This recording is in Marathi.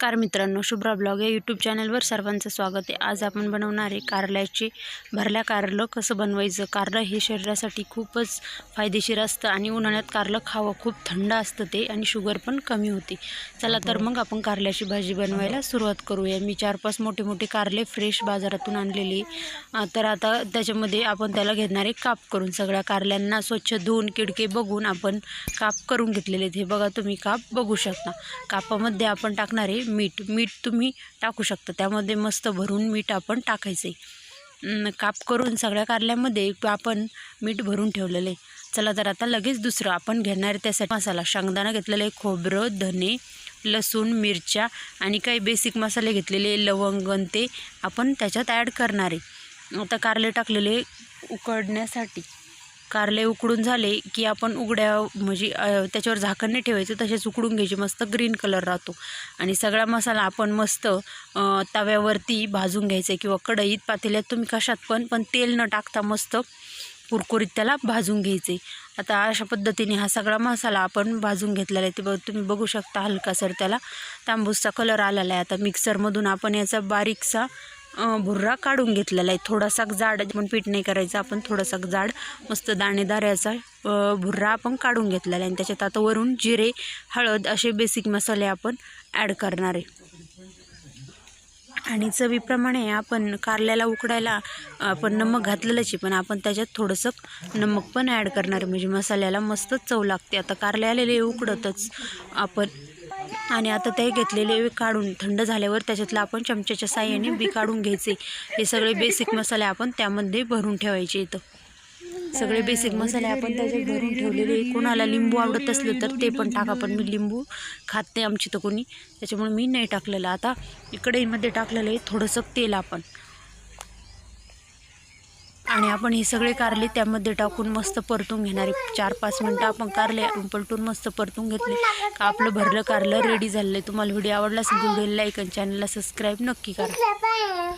नमस्कार मित्रांनो शुभ्रा ब्लॉग या यूट्यूब चॅनलवर सर्वांचं स्वागत आहे. आज आपण बनवणारे कारल्याचे भरल्या कारलं. कसं बनवायचं? कारलं हे शरीरासाठी खूपच फायदेशीर असतं आणि उन्हाळ्यात कारलं खावं खूप थंड असतं ते आणि शुगर पण कमी होते. चला तर मग आपण कारल्याची भाजी बनवायला सुरुवात करूया. मी चार पाच मोठे मोठे कारले फ्रेश बाजारातून आणलेले तर आता त्याच्यामध्ये आपण त्याला घेणारे काप करून. सगळ्या कारल्यांना स्वच्छ धुवून किडके बघून आपण काप करून घेतलेले आहेत. हे बघा तुम्ही काप बघू शकता. कापामध्ये आपण टाकणारे मीठ मीठ तुम्ही टाकू शकता. त्यामध्ये मस्त भरून मीठ आपण टाकायचं आहे काप करून सगळ्या कारल्यामध्ये आपण मीठ भरून ठेवलेलं आहे चला तर आता लगेच दुसरं आपण घेणार आहे त्यासाठी मसाला. शेंगदाणा घेतलेलं आहे खोबरं धने लसूण मिरच्या आणि काही बेसिक मसाले घेतलेले लवंग ते आपण त्याच्यात ॲड करणार आहे. आता कारले टाकलेले उकडण्यासाठी. कारले उकडून झाले की आपण उघड्या म्हणजे त्याच्यावर झाकण नाही ठेवायचं तसेच उकडून घ्यायचे. मस्त ग्रीन कलर राहतो. आणि सगळा मसाला आपण मस्त तव्यावरती भाजून घ्यायचा किंवा कढईत पातेल्यात तुम्ही कशात पण पण तेल न टाकता मस्त कुरकुरीत त्याला भाजून घ्यायचे. आता अशा पद्धतीने हा सगळा मसाला आपण भाजून घेतलेला आहे. ते बघ तुम्ही बघू शकता हलकासर त्याला तांबूसचा कलर आलेला आहे. आता मिक्सरमधून आपण याचा बारीकसा भुर्रा काढून घेतलेला आहे. थोडासा जाड पण पीठ नाही करायचं आपण थोडासा जाड मस्त दाणेदार याचा भुर्रा आपण काढून घेतलेला आहे. आणि त्याच्यात आता वरून जिरे हळद असे बेसिक मसाले आपण ॲड करणार आहे. आणि चवीप्रमाणे आपण कारल्याला उकडायला आपण नमक घातलेलंच आहे पण आपण त्याच्यात थोडंसं नमक पण ॲड करणार आहे. म्हणजे मसाल्याला मस्तच चव लागते. आता कारले आलेले उकडतच आपण आणि आता ते घेतलेले काढून थंड झाल्यावर त्याच्यातलं आपण चमच्याच्या साह्याने बी काढून घ्यायचे. हे सगळे बेसिक मसाले आपण त्यामध्ये भरून ठेवायचे इथं. सगळे बेसिक मसाले आपण त्याच्यात भरून ठेवलेले. कोणाला लिंबू आवडत असलं तर ते पण टाका. पण मी लिंबू खात नाही आमची तर कोणी. त्याच्यामुळे मी नाही टाकलेलं. आता कढईमध्ये टाकलेलं आहे थोडंसं तेल आपण. आणि आपण हे सगळे कारले त्यामध्ये टाकून मस्त परतून घेणारे. चार पाच मिनटं आपण कारले पलटून मस्त परतून घेतले. का आपलं भरलं कारलं रेडी झालं आहे. तुम्हाला व्हिडिओ आवडला असेल तर व्हिडिओ लाईक आणि चॅनलला सबस्क्राईब नक्की करा.